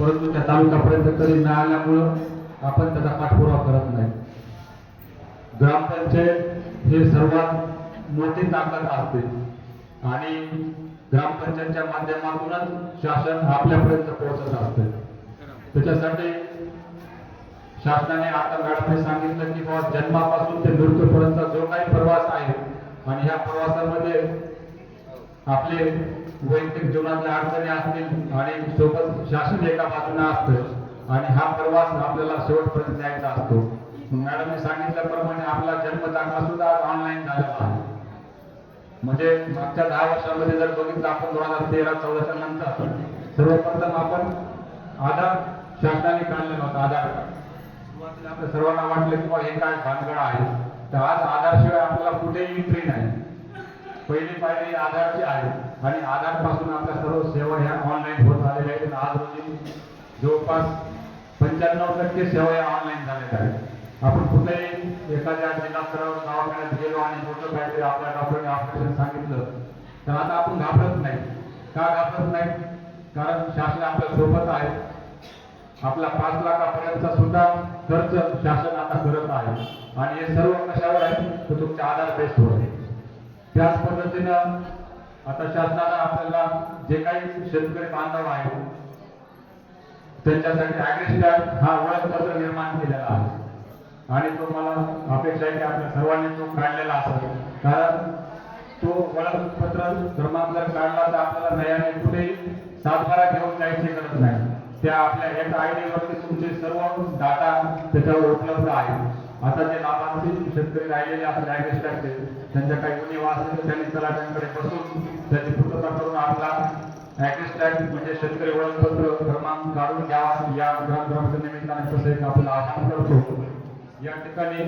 परंतु त्या तालुक्यापर्यंत कधी मिळाल्यामुळं आपण त्याचा पाठपुरावा करत नाही. ग्रामपंचायत हे सर्वात मोठी ताकद असते. आणि ग्रामपंचायतच्या माध्यमातूनच शासन आपल्यापर्यंत पोहोचत असते. त्याच्यासाठी शासनाने आता मॅडमने सांगितलं की बाबा जन्मापासून ते मृत्यूपर्यंत जो काही प्रवास आहे आणि ह्या प्रवासामध्ये आपले वैयक्तिक जीवनातल्या अडचणी असतील आणि सोबत शासन एका बाजूने असतं आणि हा प्रवास आपल्याला शेवटपर्यंत न्यायचा असतो. मॅडमने सांगितल्याप्रमाणे आपला जन्म दाखला सुद्धा ऑनलाईन झालेला आहे. म्हणजे मागच्या दहा वर्षामध्ये जर बघितलं आपण दोन हजार तेरा चौदाच्या नंतर सर्वप्रथम आपण आधार शासनाने काढलेला होता आधार कार्ड. सुरुवातीला आपल्या सर्वांना वाटलं की हे काय भानगड आहे. तर आज आधारशिवाय आपल्याला कुठेही एंट्री नाही. पहिली पायरी आधारची आहे. आणि आधारपासून आपल्या सर्व सेवा ह्या ऑनलाईन होत आलेल्या आहेत. आज रोजी जवळपास पंच्याण्णव टक्के सेवा ह्या ऑनलाईन झालेल्या आहेत. आपण कुठल्याही एखाद्या जिल्हा स्तरावर दवाखान्यात गेलो आणि मोठं काहीतरी आपल्या डॉक्टरने ऑपरेशन सांगितलं तर आता आपण घाबरत नाही. का घाबरत नाही? कारण शासन आपल्यासोबत आहे. आपला पाच लाखापर्यंतचा सुद्धा खर्च शासन आता करत आहे. आणि हे सर्व कशावर आहे? तर तुमच्या आधार बेसवर होते त्याच पद्धतीनं आता शासनाला आपल्याला जे काही शेतकरी बांधव आहे त्यांच्यासाठी ॲग्रिस्टॅग हा ओळखपत्र निर्माण केलेला आहे. आणि तो मला अपेक्षा आहे की आपल्या सर्वांनी तो काढलेला असेल. कारण तो ओळखपत्र क्रमांक जर काढला तर आपल्याला नयाने कुठेही सातबारा घेऊन जायची गरज नाही. त्या आपल्या एका आय डी वरती तुमचे सर्व डाटा त्याच्यावर उपलब्ध आहे. आता जे लाभार्थी शेतकरी राहिलेले असतील ॲग्रिस्टॅगचे त्यांच्या काही गुन्हे वाचले त्यांनी तलाट्यांकडे बसून त्याची पूर्तता करून आपला ॲग्रिस्टॅग म्हणजे शेतकरी ओळखपत्र क्रमांक काढून घ्या. या ग्राम निमित्ताने तसेच एक आपलं आवाहन करतो. या ठिकाणी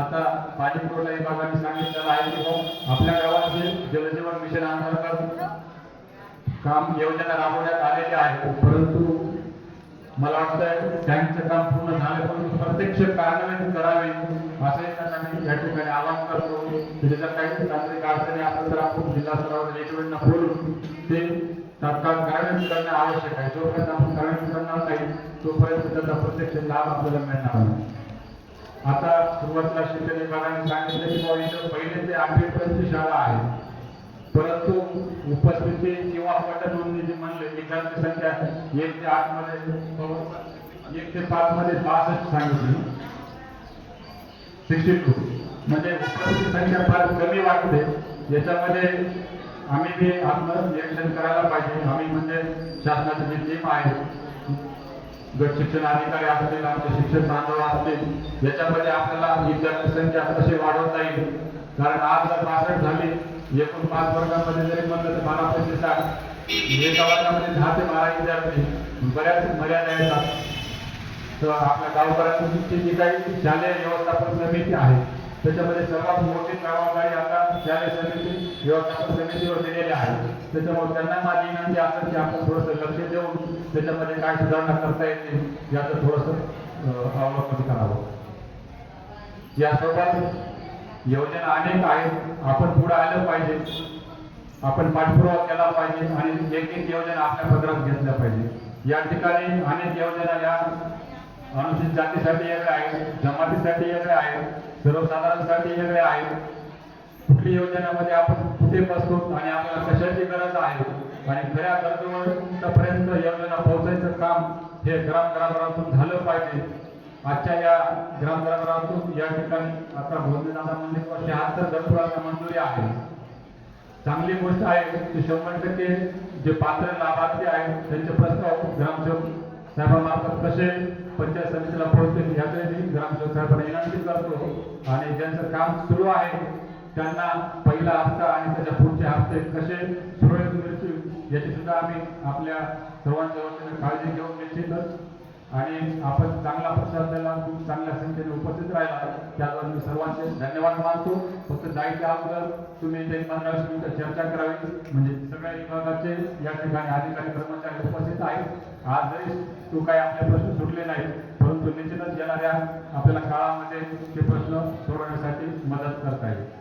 आता पाणी पुरवठा विभागाने सांगितलेलं आहे की हो, आपल्या गावात जलजीवन मिशन अंतर्गत काम योजना राबवण्यात आलेली आहे. परंतु मला वाटतं टँकचं काम पूर्ण झालं परंतु प्रत्यक्ष कार्यान्वित करावे असे त्यांना मी या ठिकाणी आवाहन करतो. त्याच्यात काही तांत्रिक अडचणी असेल तर आपण जिल्हा स्तरावर एकमेकांना बोलून ते तात्काळ कार्यान्वित करणे आवश्यक आहे. जोपर्यंत आपण कार्यान्वित करणार नाही तोपर्यंत त्याचा प्रत्यक्ष लाभ आपल्याला मिळणार नाही. आता सुरुवातीला शिक्षण विभागाने सांगितलं की बाबा इथं पहिले ते आठवीपर्यंत शाळा आहे. परंतु उपस्थिती किंवा पट नोंदणी म्हणले विद्यार्थी संख्या एक ते आठमध्ये एक ते पाच मध्ये बासष्ट सांगितली. सिक्स्टी टू म्हणजे उपस्थिती संख्या फार कमी वाटते. याच्यामध्ये आम्ही ते आपलं निरीक्षण करायला पाहिजे. आम्ही म्हणजे शासनाचे जे टीम आहे गट शिक्षण अधिकारी असतील आमचे शिक्षण बांधव असतील याच्यामध्ये आपल्याला विद्यार्थी संख्या कशी वाढवता येईल? कारण आज जर बासष्ट झाली एकूण पाच वर्गामध्ये जरी म्हणलं तर बारा प्रतिशत एका वर्गामध्ये दहा ते बारा विद्यार्थी बऱ्याच मर्यादा येतात. तर आपल्या गावकऱ्यांची जी काही शालेय व्यवस्थापन समिती आहे त्याच्यामध्ये सर्वात मोठी जबाबदारी आता त्या समिती व्यवस्थापन समितीवर दिलेली आहे. त्याच्यामुळे त्यांना माझी विनंती असेल की आपण थोडंसं लक्ष देऊन त्याच्यामध्ये काय सुधारणा करता येते याचं थोडंसं अवलंबन करावं. यासोबत योजना अनेक आहेत. आपण पुढे आलं पाहिजे. आपण पाठपुरावा केला पाहिजे आणि एक एक योजना आपल्या पदरात घेतल्या पाहिजे. या ठिकाणी अनेक योजना या अनुसूचित जातीसाठी वेगळ्या आहेत जमातीसाठी वेगळ्या आहेत सर्वसाधारणसाठी वेगळ्या आहेत कुठली योजनेमध्ये आपण कुठे बसतो आणि आपल्याला कशाची गरज आहे? आणि खऱ्या गरजेपर्यंत योजना पोहोचायचं काम हे ग्रामग्रामातून झालं पाहिजे. आजच्या या ग्रामग्रामातून या ठिकाणी आता भोजनाचा मंदिर शहात्तर घरकुलांना मंजुरी आहे. चांगली गोष्ट आहे की शंभर टक्के जे पात्र लाभार्थी आहेत त्यांचे प्रस्ताव ग्रामसेवक साहेबांमार्फत कसे पंचायत समितीला पोहोचतील याकडे मी ग्रामसेवक साहेबांना विनंती करतो आणि ज्यांचं काम सुरू आहे त्यांना पहिला हप्ता आणि त्याच्या पुढचे हप्ते कसे सुरळीत मिळतील याची सुद्धा आम्ही आपल्या सर्वांच्या वतीने काळजी घेऊन निश्चितच आणि आपण चांगला प्रसाद द्यायला खूप चांगल्या संख्येने उपस्थित राहिला त्याबद्दल मी सर्वांचे धन्यवाद मानतो. फक्त जायच्या अगोदर तुम्ही ते मंडळाशी तुमच्या चर्चा करावी. म्हणजे सगळ्या विभागाचे या ठिकाणी अधिकारी कर्मचारी उपस्थित आहेत. आज जरी तो काही आपले प्रश्न सुटले नाहीत. परंतु निश्चितच येणाऱ्या आपल्याला काळामध्ये ते प्रश्न सोडवण्यासाठी मदत करता येईल.